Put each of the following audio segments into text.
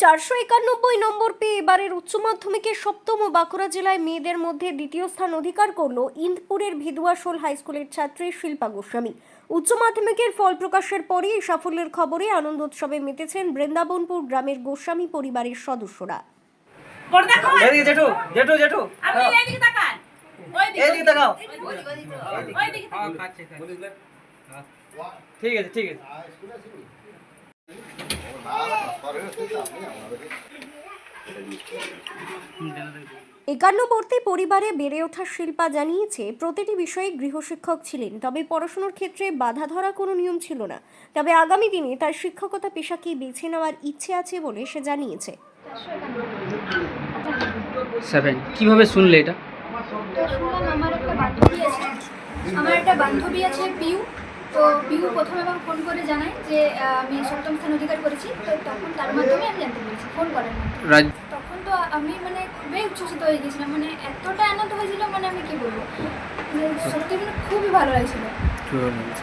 চারশো একানব্বই নম্বর পেয়ে এবারের উচ্চ মাধ্যমিকের সপ্তম ও বাঁকুড়া জেলায় মেয়েদের মধ্যে দ্বিতীয় স্থান অধিকার করল ইন্দপুরের ভিদুয়াশোল হাই স্কুলের ছাত্রী শিল্পা গোস্বামী। উচ্চ মাধ্যমিকের ফল প্রকাশের পরই এই সাফল্যের খবরে আনন্দ উৎসবে মেতেছেন বৃন্দাবনপুর গ্রামের গোস্বামী পরিবারের সদস্যরা। জেঠু জেঠু জেঠু। তাকান। ঠিক আছে ঠিক আছে। একান্নবর্তী পরিবারে বেড়ে ওঠা শিল্পা জানিয়েছে প্রতিটি বিষয়ে গৃহশিক্ষক ছিলেন তবে পড়াশোনার ক্ষেত্রে বাধা ধরা কোনো নিয়ম ছিল না। তবে আগামী দিনে তার শিক্ষকতা পেশাকে বেছে নেওয়ার ইচ্ছে আছে বলে সে জানিয়েছে। সেভেন কীভাবে শুনলে এটা? শুনলাম আমার একটা বান্ধবী আছে। আমার একটা বান্ধবী আছে পিউ। তো বিহু প্রথমে আমাকে ফোন করে জানায় যে আমি সপ্তম স্থান অধিকার করেছি। তো তখন তার মাধ্যমে আমি জানতে পেরেছি ফোন করার মাধ্যমে। তখন তো আমি মানে খুবই উচ্ছ্বসিত হয়ে গেছিলাম মানে এতটা আনন্দ হয়েছিল মানে আমি কি বলব? মানে সত্যি মানে খুবই ভালো লাগছিল।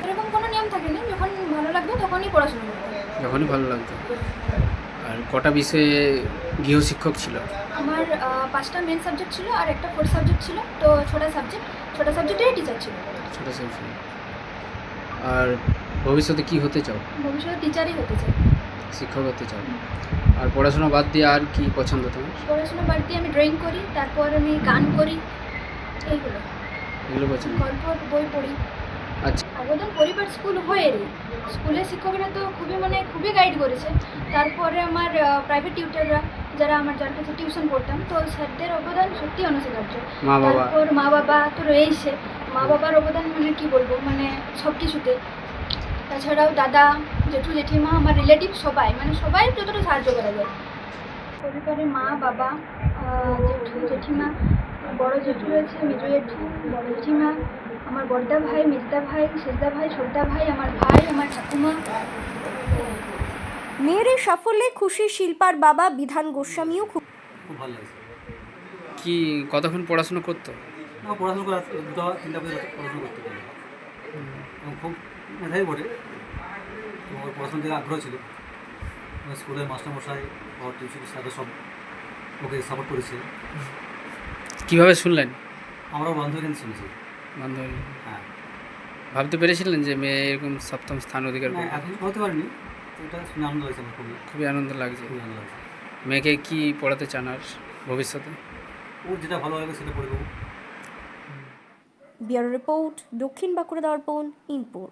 এরকম কোনো নিয়ম থাকে থাকেনি যখন ভালো লাগবে তখনই পড়াশোনা করতাম। যখনই ভালো লাগতো। আর কটা বিষয়ে গৃহ শিক্ষক ছিল? আমার পাঁচটা মেন সাবজেক্ট ছিল আর একটা ফোর সাবজেক্ট ছিল তো ছোটা সাবজেক্ট ছোটা সাবজেক্টেরই টিচার ছিল। ছোটো ছিল। আর ভবিষ্যতে কি হতে চাও? ভবিষ্যতে টিচারই হতে চাই। শিক্ষক হতে চাও। আর পড়াশোনা বাদ দিয়ে আর কি পছন্দ তোমার? পড়াশোনা বাড়িতে আমি ড্রয়িং করি তারপর আমি গান করি এইগুলো। এগুলো পছন্দ? গল্প বই পড়ি। আচ্ছা। আবেদন পরিবার স্কুল হয়েরই স্কুলের শিক্ষকরা তো খুবই মানে খুবই গাইড করেছে। তারপরে আমার প্রাইভেট টিউটাররা যারা আমার যার কাছে টিউশন পড়তাম তো স্যারদের অবদান সত্যি অনস্বীকার্য। মা বাবা। তারপর মা বাবা তো রয়েইছে। মা বাবার অবদান মানে কি বলব? মানে সব কিছুতে তাছাড়াও দাদা জেঠু জেঠিমা আমার রিলেটিভ সবাই মানে সবাই যতটা সাহায্য করা যায়। পরিবারে মা বাবা জেঠু জেঠিমা বড় জেঠু রয়েছে মেজো জেঠু বড় জেঠিমা আমার বড়দা ভাই মেজদা ভাই শেষদা ভাই ছোটদা ভাই আমার ভাই আমার ঠাকুমা। মেয়ের এই সাফল্যে খুশি শিল্পার বাবা বিধান গোস্বামীও খুব ভালো কি কতক্ষণ পড়াশোনা করতো? পড়াশোনা করে দুটো তিনটা পর্যন্ত পড়াশোনা করতে পারে এবং খুব মেধাই বটে। ওর পড়াশোনার দিকে আগ্রহ ছিল। স্কুলের মাস্টারমশাই ওর টিউশন স্যাররা সব ওকে সাপোর্ট করেছে। কীভাবে শুনলেন? আমরাও বান্ধবী কিন্তু শুনেছি। বান্ধবী? হ্যাঁ। ভাবতে পেরেছিলেন যে মেয়ে এরকম সপ্তম স্থান অধিকার না করবে? এখন হতে পারিনি। তো এটা শুনে আনন্দ লাগছে আমার খুবই। খুবই আনন্দ লাগছে। খুবই আনন্দ লাগছে। মেয়েকে কি পড়াতে চান আর ভবিষ্যতে? ওর যেটা ভালো লাগবে সেটা করে দেবো ব্যুরো রিপোর্ট দক্ষিণ বাঁকুড়া দর্পণ ইনপুর